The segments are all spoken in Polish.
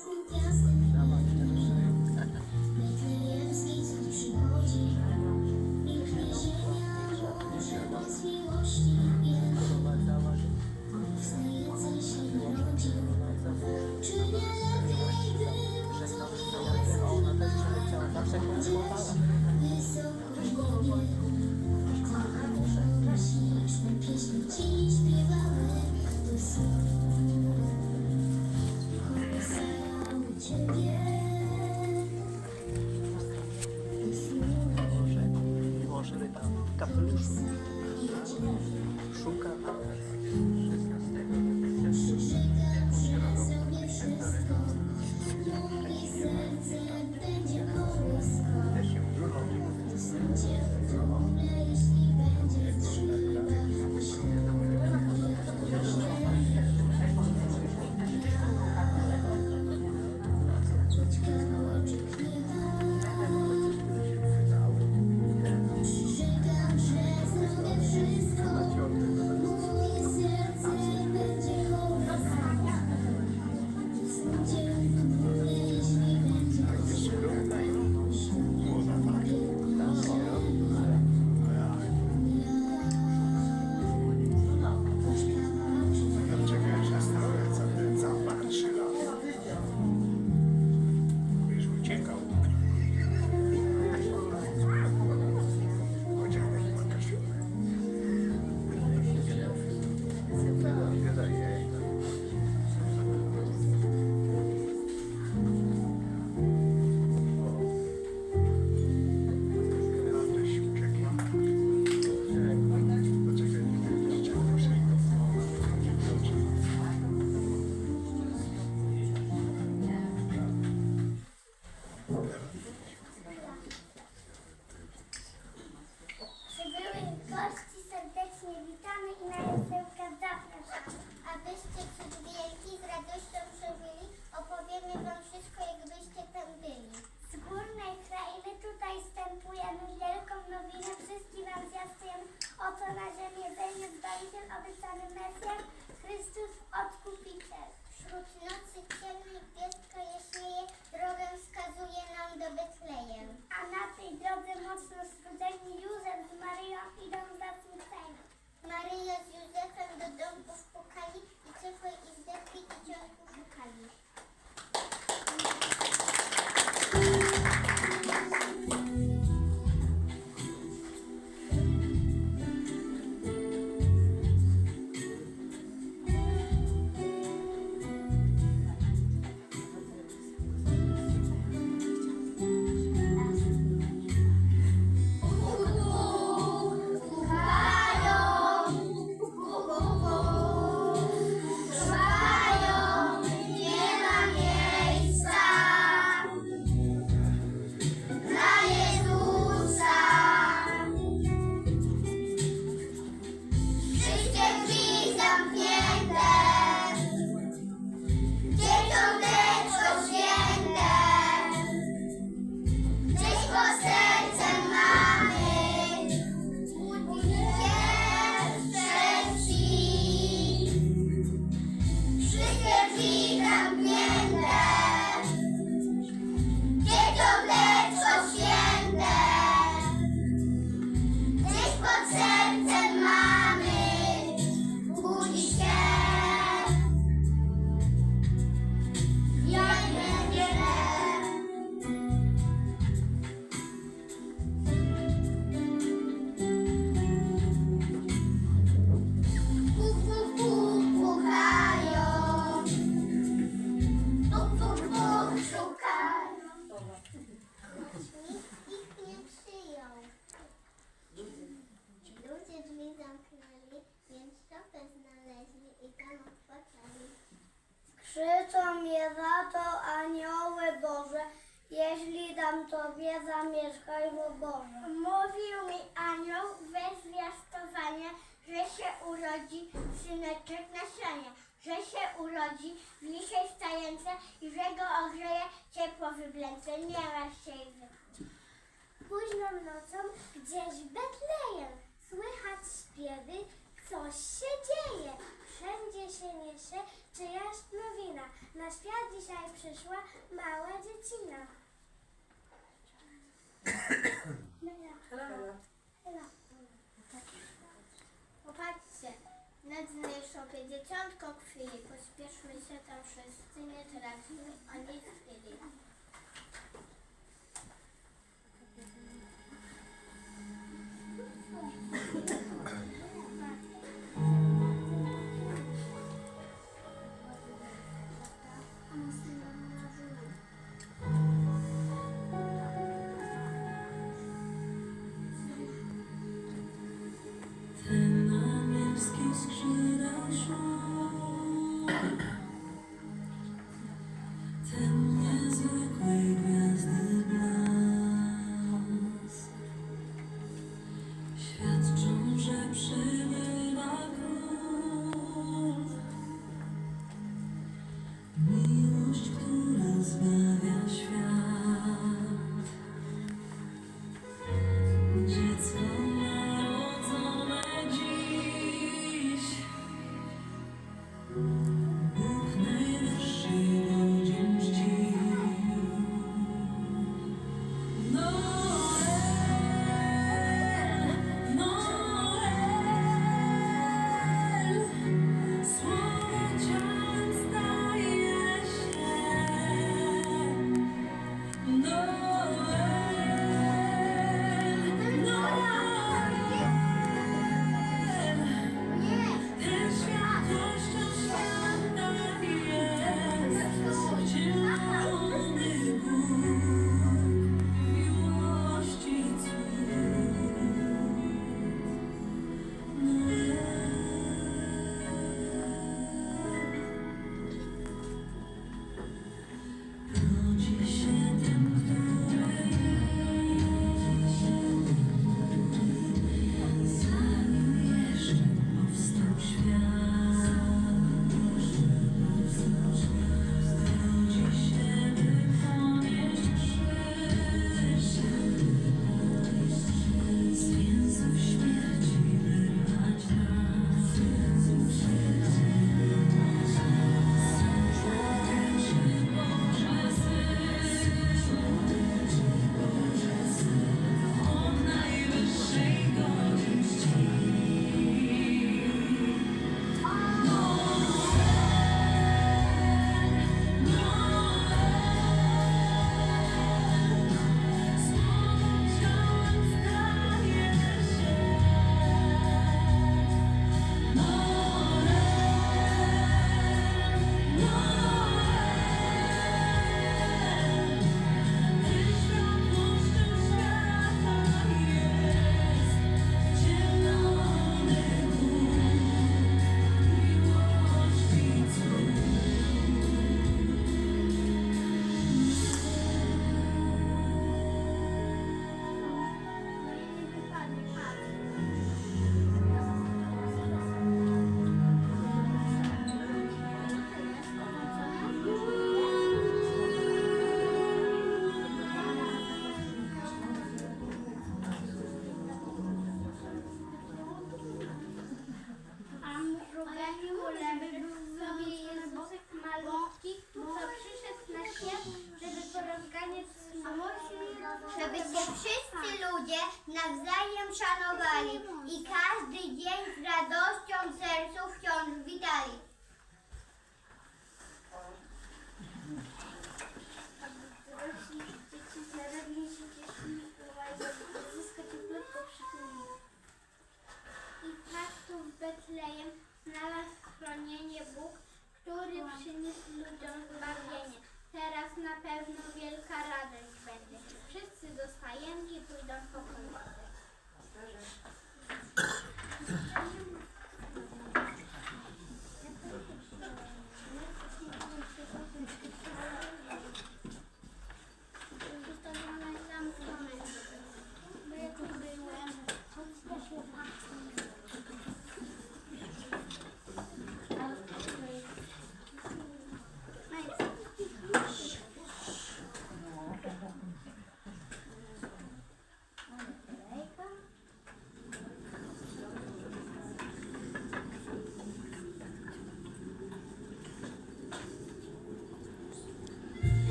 escuchas dam Tobie, zamieszkaj w oborze. Mówił mi anioł we zwiastowanie, że się urodzi syneczek na sionie, że się urodzi w lisiej stajence i że go ogrzeje ciepło wyblęce. Nie masz się. Późną nocą gdzieś w Betlejem słychać śpiewy, coś się dzieje. Wszędzie się niesie czyjaś nowina. Na świat dzisiaj przyszła mała dziecina. Popatrzcie, nad sobie dzieciątko chwili, pośpieszmy się tam wszyscy, nie tracimy ani chwili.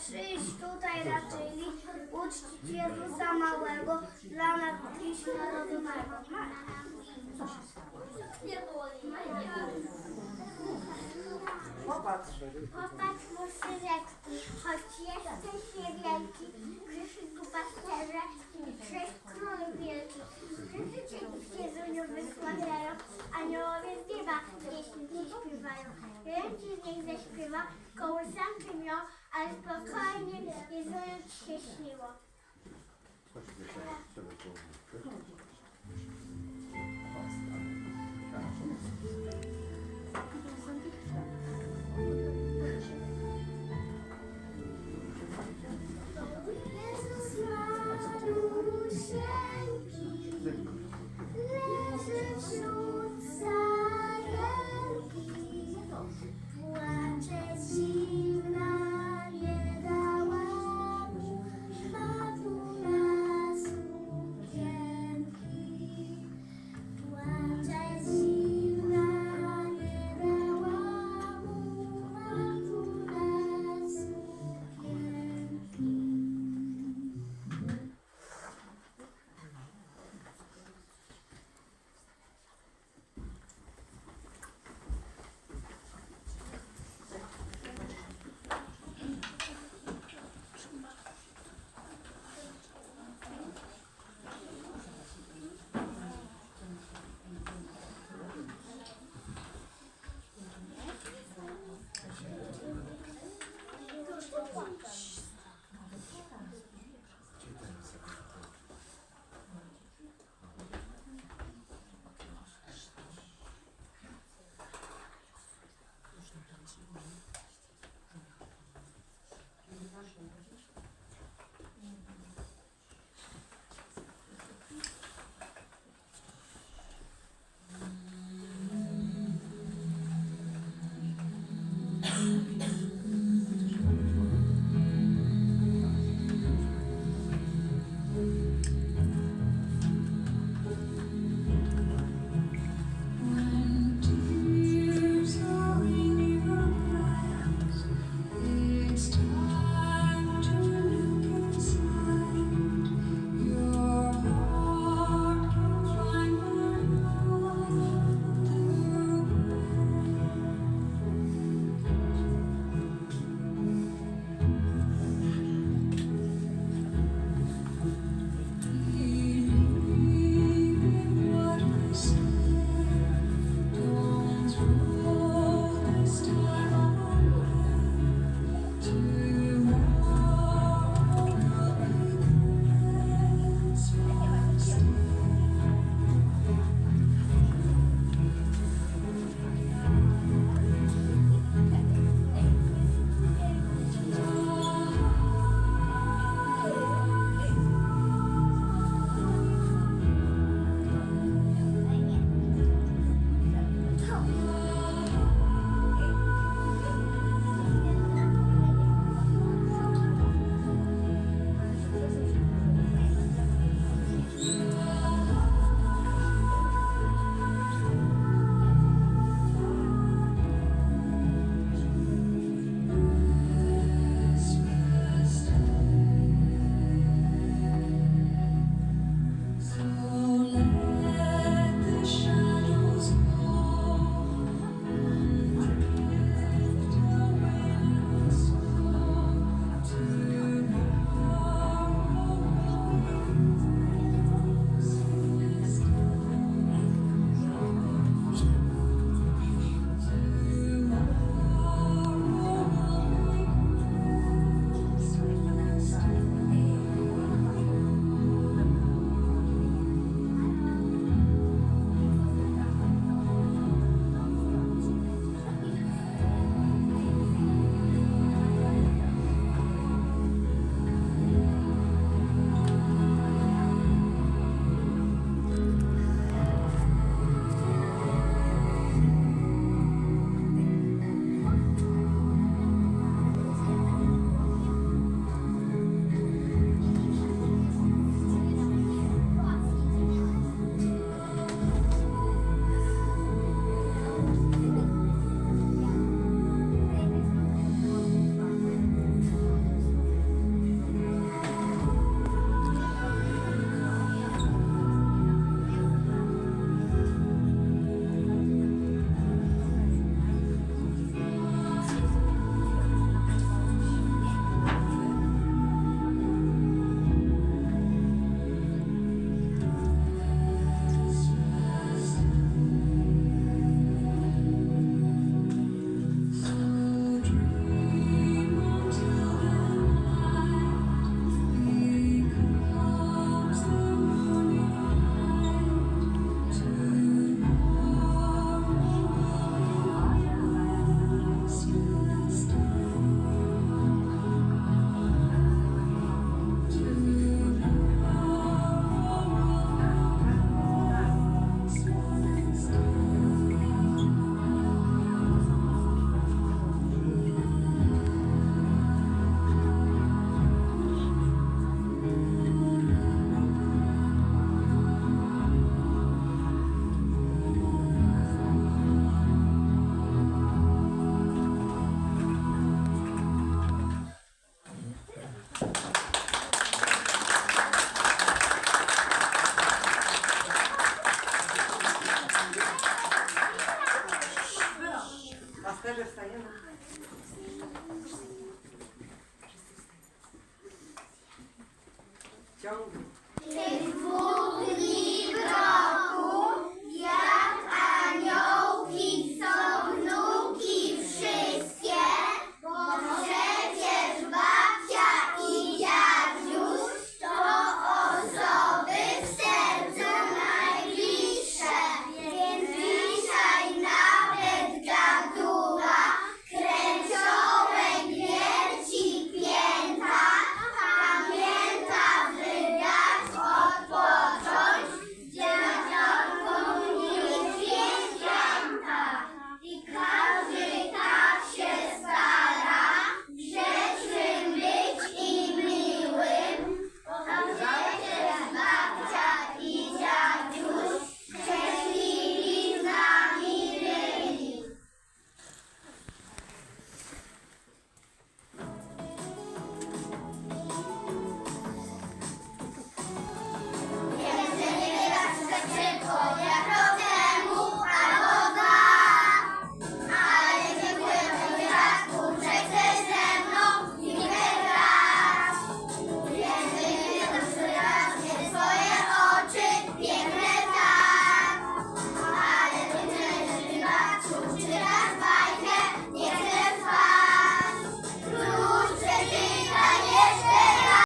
Przyjść tutaj raczyli, uczcić Jezusa małego, dla nas dziś narodzonego. Popatrz. Popatrz muszyneczki, choć jesteś niewielki, Grzesiku pasterze i sześć królów wielkich. Krzyżycie ci Jezuniu wysławiają, aniołowie z nieba Wiem, czy niech zaśpiewa kołysankę miał, ale spokojnie, nie się śniło. Chodź, Biesia, sobie południówkę.